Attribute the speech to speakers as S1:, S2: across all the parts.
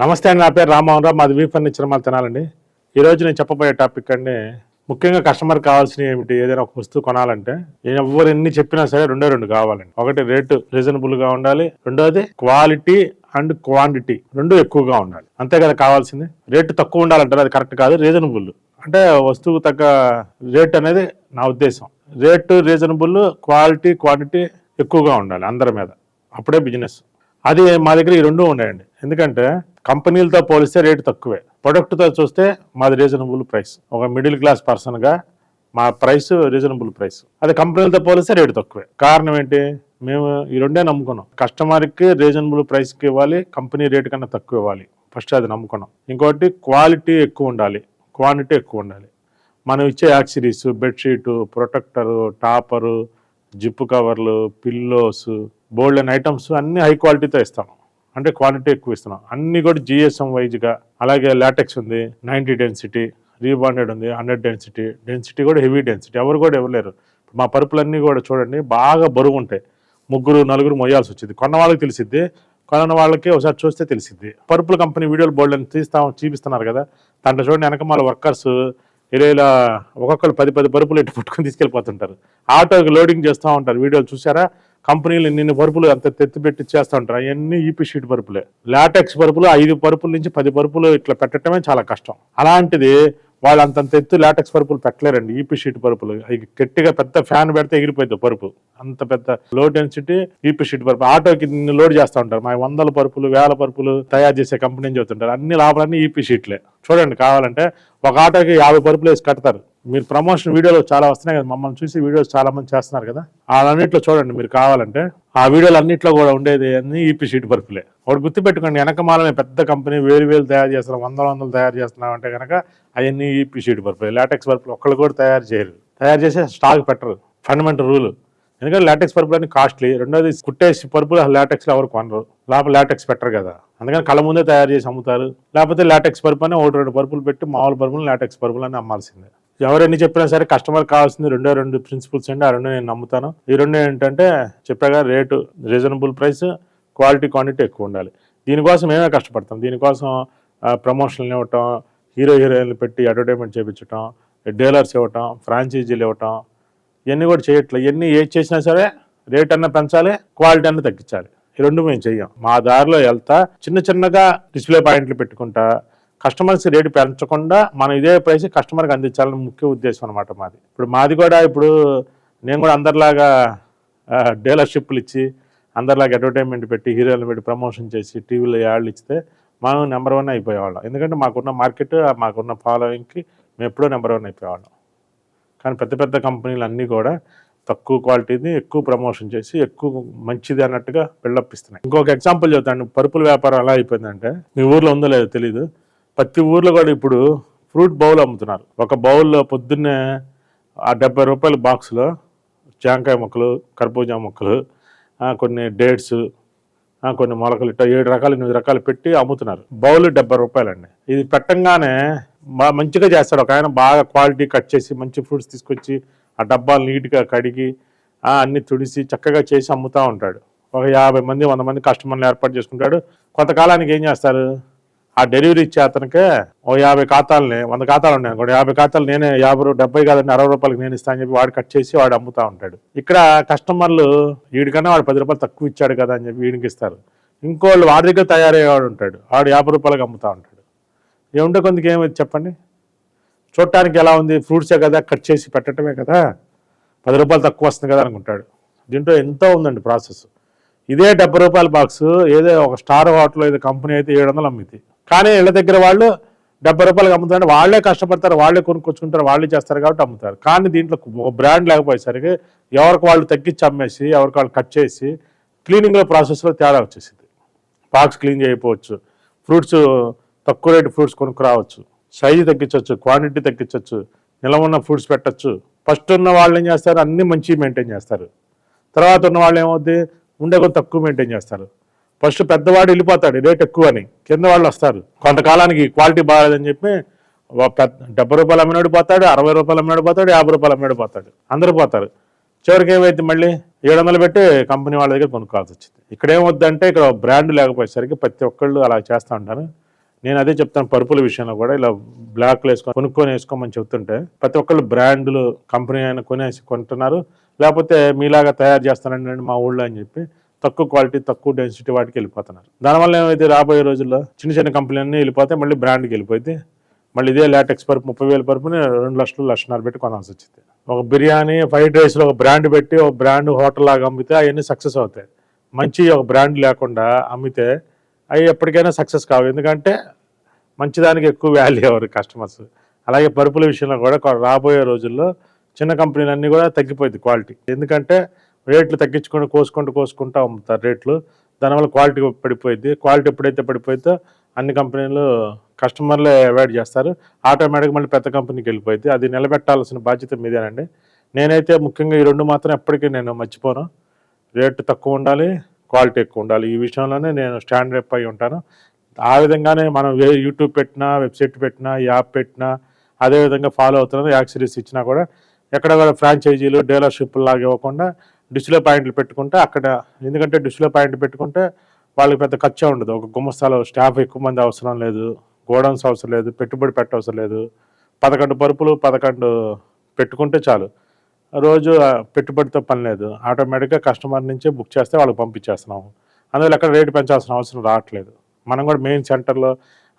S1: నమస్తే అండి నా పేరు రామ్మోహన్ రావు. మాది వీ ఫర్నిచర్ మళ్ళీ తినాలండి. ఈరోజు నేను చెప్పబోయే టాపిక్ అండి ముఖ్యంగా కస్టమర్ కావాల్సినవి ఏమిటి? ఏదైనా ఒక వస్తువు కొనాలంటే ఎవరు ఎన్ని చెప్పినా సరే రెండే రెండు కావాలండి. ఒకటి రేటు రీజనబుల్గా ఉండాలి రెండోది క్వాలిటీ అండ్ క్వాంటిటీ రెండు ఎక్కువగా ఉండాలి. అంతే కదా కావాల్సింది? రేటు తక్కువ ఉండాలంటారు అది కరెక్ట్ కాదు రీజనబుల్. అంటే వస్తువుకు తగ్గ రేట్ అనేది నా ఉద్దేశం. రేటు రీజనబుల్ క్వాలిటీ క్వాంటిటీ ఎక్కువగా ఉండాలి అందరి మీద. అప్పుడే బిజినెస్. అది మా దగ్గర ఈ రెండు ఉన్నాయండి. ఎందుకంటే కంపెనీలతో పోలిస్తే రేటు తక్కువే. ప్రొడక్ట్తో చూస్తే మాది రీజనబుల్ ప్రైస్ ఒక మిడిల్ క్లాస్ పర్సన్గా మా ప్రైస్ రీజనబుల్ ప్రైస్ అది కంపెనీలతో పోలిస్తే రేటు తక్కువే. కారణం ఏంటి? మేము ఈ రెండే నమ్ముకున్నాం. కస్టమర్కి రీజనబుల్ ప్రైస్కి ఇవ్వాలి కంపెనీ రేట్ కన్నా తక్కువ ఇవ్వాలి. ఫస్ట్ అది నమ్ముకున్నాం. ఇంకోటి క్వాలిటీ ఎక్కువ ఉండాలి. క్వాంటిటీ ఎక్కువ ఉండాలి. మనం ఇచ్చే accessories bedsheet protector topper zip కవర్లు పిల్లోసు బోల్డ్ అండ్ ఐటమ్స్ అన్ని హై క్వాలిటీతో ఇస్తాం. అంటే క్వాంటిటీ ఎక్కువ ఇస్తున్నాం. అన్ని కూడా జిఎస్ఎం వైజ్గా అలాగే లాటెక్స్ ఉంది నైంటీ డెన్సిటీ రీబాండెడ్ ఉంది హండ్రెడ్ డెన్సిటీ డెన్సిటీ కూడా హెవీ డెన్సిటీ ఎవరు కూడా ఇవ్వలేరు. మా పరుపులన్నీ కూడా చూడండి బాగా బరువు ఉంటాయి. ముగ్గురు నలుగురు మొయ్యాల్సి వచ్చింది. కొన్న వాళ్ళకి తెలిసిద్ది కొన్న వాళ్ళకి ఒకసారి చూస్తే తెలిసిద్ది. పరుపుల కంపెనీ వీడియోలు బోల్డ్ అని తీస్తాం చూపిస్తున్నారు కదా. దాంట్లో చూడండి వెనకమాల వర్కర్స్ ఇలా ఇలా ఒక్కొక్కరు పది పది పరుపులు ఎట్టు పట్టుకొని తీసుకెళ్ళిపోతుంటారు. ఆటోకి లోడింగ్ చేస్తూ ఉంటారు. వీడియోలు చూసారా కంపెనీలు నిన్ను పరుపులు అంత తెత్తిపెట్టి చేస్తూ ఉంటారు అవన్నీ ఈపీ షీట్ పరుపులే. లాటెక్స్ పరుపులు ఐదు పరుపుల నుంచి పది పరుపులు ఇట్లా పెట్టడమే చాలా కష్టం. అలాంటిది వాళ్ళు అంతంత ఎత్తు లాటెక్స్ పరుపులు పెట్టలేరండి ఈపీ షీట్ పరుపులు. గట్టిగా పెద్ద ఫ్యాన్ పెడితే ఎగిరిపోయింది పరుపు. అంత పెద్ద లో డెన్సిటీ ఈపీ షీట్ పరుపు. ఆటోకి లోడ్ చేస్తూ ఉంటారు. మా వందల పరుపులు వేల పరుపులు తయారు చేసే కంపెనీ నుంచి చెబుతుంటారు. అన్ని లాభాలన్నీ ఈపీ షీట్లే చూడండి కావాలంటే ఒక ఆటోకి యాభై పరుపులు వేసి కడతారు. మీరు ప్రమోషన్ వీడియోలు చాలా వస్తున్నాయి కదా మమ్మల్ని చూసి వీడియోస్ చాలా మంది చేస్తున్నారు కదా. వాళ్ళన్నింటిలో చూడండి మీరు కావాలంటే ఆ వీడియోలు అన్నిట్లో కూడా ఉండేది అన్ని ఈపీ షీట్ పరుపులే. ఒకటి గుర్తుపెట్టుకోండి వెనకమాలమే పెద్ద కంపెనీ వేలు వేలు తయారు చేస్తున్నాం వందల వందలు తయారు చేస్తున్నాం అంటే కనుక అవన్నీ ఈపీ పర్పులు. లాటెక్స్ పర్పులు ఒక్కళ్ళు కూడా తయారు చేయరు. తయారు చేసి స్టాక్ పెట్టరు. ఫండమెంటల్ రూల్ ఎందుకంటే లాటెక్స్ పర్పులు అన్ని కాస్ట్లీ రెండోది కుట్టేసి పరుపులు లాటెక్స్లో ఎవరు కొనరు. లోపల లాటెక్స్ పెట్టరు కదా. అందుకని కళ్ళ ముందే తయారు చేసి అమ్ముతారు. లేకపోతే లాటెక్స్ పరుపు అని ఒకటి రెండు పరుపులు పెట్టి మామూలు పరుపులు లాటెక్స్ పరుపులు అని అమ్మాల్సిందే. ఎవరెన్ని చెప్పినా సరే కస్టమర్ కావాల్సింది రెండో రెండు ప్రిన్సిపల్స్ అండి. ఆ రెండు నేను నమ్ముతాను. ఈ రెండు ఏంటంటే చెప్పాగా rate reasonable price quality quantity ఎక్కువ ఉండాలి. దీనికోసం మేమే కష్టపడతాం. దీనికోసం ప్రమోషన్లు ఇవ్వటం హీరో హీరోయిన్లు పెట్టి అడ్వర్టైజ్మెంట్ చేయించటం డీలర్స్ ఇవ్వటం ఫ్రాంచైజీలు ఇవ్వటం ఇవన్నీ కూడా చేయట్లేదు ఇవన్నీ ఏది చేసినా సరే రేట్ అన్న పెంచాలి క్వాలిటీ అన్న తగ్గించాలి. ఈ రెండు మేము చెయ్యం. మా దారిలో వెళ్తా చిన్న చిన్నగా డిస్ప్లే పాయింట్లు పెట్టుకుంటా కస్టమర్స్ రేటు పెంచకుండా మనం ఇదే ప్రైస్ కస్టమర్కి అందించాలని ముఖ్య ఉద్దేశం అనమాట మాది. ఇప్పుడు మాది కూడా ఇప్పుడు నేను కూడా అందరిలాగా డీలర్షిప్లు ఇచ్చి అందరిలాగా అడ్వర్టైన్మెంట్ పెట్టి హీరోలు పెట్టి ప్రమోషన్ చేసి టీవీలో యాడ్లు ఇస్తే మనం నెంబర్ వన్ అయిపోయేవాళ్ళం. ఎందుకంటే మాకున్న మార్కెట్ మాకున్న ఫాలోయింగ్కి మేము ఎప్పుడో నెంబర్ వన్ అయిపోయేవాళ్ళం. కానీ పెద్ద పెద్ద కంపెనీలు అన్నీ కూడా తక్కువ క్వాలిటీని ఎక్కువ ప్రమోషన్ చేసి ఎక్కువ మంచిది అన్నట్టుగా బిల్డప్ ఇస్తున్నాయి. ఇంకొక ఎగ్జాంపుల్ చెప్తాను. పరుపుల వ్యాపారం ఎలా అయిపోయిందంటే మీ ఊర్లో ఉందో లేదో తెలీదు. ప్రతి ఊర్లో కూడా ఇప్పుడు ఫ్రూట్ బౌల్ అమ్ముతున్నారు. ఒక బౌల్లో పొద్దున్నే ఆ డెబ్బై రూపాయల బాక్స్లో జాంకాయ మొక్కలు కర్బూజా మొక్కలు కొన్ని డేట్స్ కొన్ని మొలకలు ఇట్లా ఏడు రకాలు ఎనిమిది రకాలు పెట్టి అమ్ముతున్నారు. బౌల్ డెబ్బై రూపాయలండి. ఇది పెట్టంగానే మంచిగా చేస్తాడు. ఒక ఆయన బాగా క్వాలిటీ కట్ చేసి మంచి ఫ్రూట్స్ తీసుకొచ్చి ఆ డబ్బాలు నీట్గా కడిగి అన్ని తుడిసి చక్కగా చేసి అమ్ముతూ ఉంటాడు. ఒక యాభై మంది వంద మంది కస్టమర్లు ఏర్పాటు చేసుకుంటాడు. కొంతకాలానికి ఏం చేస్తారు? ఆ డెలివరీ ఇచ్చే అతనికే ఓ యాభై ఖాతాలని వంద ఖాతాలు ఉన్నాయి అనుకోండి. యాభై ఖాతాలు నేనే యాభై డెబ్బై కాదండి అరవై రూపాయలకి నేను ఇస్తాను అని చెప్పి వాడు కట్ చేసి వాడు అమ్ముతా ఉంటాడు. ఇక్కడ కస్టమర్లు వీడికన్నా వాడు పది రూపాయలు తక్కువ ఇచ్చాడు కదా అని చెప్పి వీడికి ఇస్తారు. ఇంకోళ్ళు వాడి దగ్గర తయారయ్యేవాడు ఉంటాడు. వాడు యాభై రూపాయలకి అమ్ముతా ఉంటాడు. ఏముంటే కొందికి ఏమైంది చెప్పండి? చూడటానికి ఎలా ఉంది? ఫ్రూట్సే కదా కట్ చేసి పెట్టడమే కదా. పది రూపాయలు తక్కువ వస్తుంది కదా అనుకుంటాడు. దీంట్లో ఎంతో ఉందండి ప్రాసెస్. ఇదే డెబ్బై రూపాయల బాక్స్ ఏదో ఒక స్టార్ హోటల్ ఏదో కంపెనీ అయితే ఏడు వందలు అమ్మింది కానీ ఇళ్ళ దగ్గర వాళ్ళు డెబ్బై రూపాయలకి అమ్ముతారు వాళ్ళే కష్టపడతారు వాళ్ళే కొనుక్కొచ్చుకుంటారు వాళ్ళే చేస్తారు కాబట్టి అమ్ముతారు. కానీ దీంట్లో ఒక బ్రాండ్ లేకపోయేసరికి ఎవరికి వాళ్ళు తగ్గించి అమ్మేసి ఎవరికి వాళ్ళు కట్ చేసి క్లీనింగ్లో ప్రాసెస్లో తేడా వచ్చేసింది. బాక్స్ క్లీన్ చేయకపోవచ్చు ఫ్రూట్స్ తక్కువ రేటు ఫ్రూట్స్ కొనుక్కురావచ్చు సైజు తగ్గించవచ్చు క్వాంటిటీ తగ్గించవచ్చు నిలవ ఉన్న ఫ్రూట్స్ పెట్టచ్చు. ఫస్ట్ ఉన్న వాళ్ళు ఏం చేస్తారు? అన్నీ మంచి మెయింటైన్ చేస్తారు. తర్వాత ఉన్న వాళ్ళు ఏమవుద్ది? ఉండే కొంత తక్కువ మెయింటైన్ చేస్తారు. ఫస్ట్ పెద్దవాడు వెళ్ళిపోతాడు రేట్ ఎక్కువ అని. కింద వాళ్ళు వస్తారు. కొంతకాలానికి క్వాలిటీ బాగాలేదని చెప్పి పెద్ద డెబ్బై రూపాయలు అమ్మినాడు పోతాడు అరవై రూపాయలు అమ్మినాడు పోతాడు యాభై రూపాయలు అమ్మినాడు పోతాడు. అందరూ పోతారు. చివరికి ఏమైతే మళ్ళీ? ఏడు వందలు పెట్టి కంపెనీ వాళ్ళ దగ్గర కొనుక్కోవాల్సి వచ్చింది. ఇక్కడ ఏమొద్దంటే ఇక్కడ బ్రాండ్ లేకపోయేసరికి ప్రతి ఒక్కళ్ళు అలా చేస్తూ ఉంటారు. నేను అదే చెప్తాను పరుపుల విషయంలో కూడా ఇలా బ్లాక్లు వేసుకొని కొనుక్కొని వేసుకోమని చెప్తుంటే ప్రతి ఒక్కళ్ళు బ్రాండ్లు కంపెనీ అయినా కొనేసి కొంటున్నారు. లేకపోతే మీలాగా తయారు చేస్తానండి మా ఊళ్ళో అని చెప్పి తక్కువ క్వాలిటీ తక్కువ డెన్సిటీ వాటికి వెళ్ళిపోతున్నారు. దానివల్ల ఏమైతే రాబోయే రోజుల్లో చిన్న చిన్న కంపెనీలన్నీ వెళ్ళిపోతే మళ్ళీ బ్రాండ్కి వెళ్ళిపోతే మళ్ళీ ఇదే లాటెక్స్ పరుపు ముప్పై వేల పరుపుని రెండు లక్షలు లక్షన్నర పెట్టి కొనాల్సి వచ్చింది. ఒక బిర్యానీ ఫ్రైడ్ రైస్లో ఒక బ్రాండ్ పెట్టి ఒక బ్రాండ్ హోటల్ లాగా అమ్మితే అవన్నీ సక్సెస్ అవుతాయి. మంచి ఒక బ్రాండ్ లేకుండా అమ్మితే అవి ఎప్పటికైనా సక్సెస్ కావు. ఎందుకంటే మంచిదానికి ఎక్కువ వాల్యూ ఎవరు కస్టమర్స్. అలాగే పరుపుల విషయంలో కూడా రాబోయే రోజుల్లో చిన్న కంపెనీలన్నీ కూడా తగ్గిపోయింది క్వాలిటీ. ఎందుకంటే రేట్లు తగ్గించుకొని కోసుకుంటూ కోసుకుంటూ అమ్ముతారు రేట్లు. దానివల్ల క్వాలిటీ పడిపోయింది క్వాలిటీ ఎప్పుడైతే పడిపోయిందో అన్ని కంపెనీలు కస్టమర్లే అవాయిడ్ చేస్తారు. ఆటోమేటిక్గా మళ్ళీ పెద్ద కంపెనీకి వెళ్ళిపోయింది అది నిలబెట్టాల్సిన బాధ్యత మీదేనండి. నేనైతే ముఖ్యంగా ఈ రెండు మాత్రం ఎప్పటికీ నేను మర్చిపోను. రేటు తక్కువ ఉండాలి క్వాలిటీ ఎక్కువ ఉండాలి. ఈ విషయంలోనే నేను స్టాండ్ అప్ అయి ఉంటాను. ఆ విధంగానే మనం యూట్యూబ్ పెట్టినా వెబ్సైట్ పెట్టినా యాప్ పెట్టినా అదే విధంగా ఫాలో అవుతున్నాను యాక్సరీస్ ఇచ్చినా కూడా ఎక్కడ కూడా ఫ్రాంచైజీలు డీలర్షిప్ లాగా ఇవ్వకుండా డిస్ప్లే పాయింట్లు పెట్టుకుంటే అక్కడ ఎందుకంటే డిస్ప్లే పాయింట్ పెట్టుకుంటే వాళ్ళకి పెద్ద ఖర్చు ఉండదు. ఒక గుమ్మస్తాలో స్టాఫ్ ఎక్కువ మంది అవసరం లేదు గోడౌన్స్ అవసరం లేదు పెట్టుబడి పెట్టవసరం లేదు. పదకొండు పరుపులు పదకొండు పెట్టుకుంటే చాలు. రోజు పెట్టుబడితో పని లేదు. ఆటోమేటిక్గా కస్టమర్ నుంచే బుక్ చేస్తే వాళ్ళకి పంపించేస్తున్నాము. అందువల్ల ఎక్కడ రేటు పెంచాల్సిన అవసరం రావట్లేదు. మనం కూడా మెయిన్ సెంటర్లో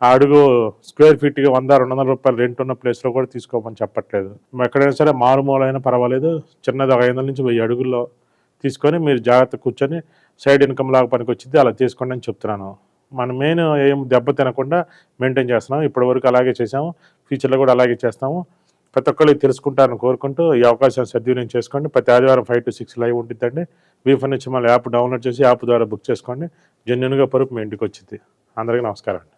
S1: ఆ అడుగు స్క్వేర్ ఫీట్గా వంద రెండు వందల రూపాయలు రెంట్ ఉన్న ప్లేస్లో కూడా తీసుకోమని చెప్పట్లేదు. ఎక్కడైనా సరే మారుమూలైనా పర్వాలేదు. చిన్నది ఒక ఐదు వందల నుంచి వెయ్యి అడుగుల్లో తీసుకొని మీరు జాగ్రత్త కూర్చొని సైడ్ ఇన్కమ్ లాగా పనికి వచ్చింది అలా తీసుకోండి అని చెప్తున్నాను. మన మెయిన్ ఏం దెబ్బ తినకుండా మెయింటైన్ చేస్తున్నాం. ఇప్పటి వరకు అలాగే చేసాము ఫ్యూచర్లో కూడా అలాగే చేస్తాము. ప్రతి ఒక్కళ్ళు తెలుసుకుంటారని కోరుకుంటూ ఈ అవకాశం సద్వినియోగం చేసుకోండి. ప్రతి ఆదివారం ఫైవ్ టు సిక్స్ లైవ్ ఉంటుందండి. వీ నుంచి మళ్ళీ యాప్ డౌన్లోడ్ చేసి యాప్ ద్వారా బుక్ చేసుకోండి. జెన్యున్గా పరుపు మీ ఇంటికి వచ్చింది అందరికీ నమస్కారం అండి.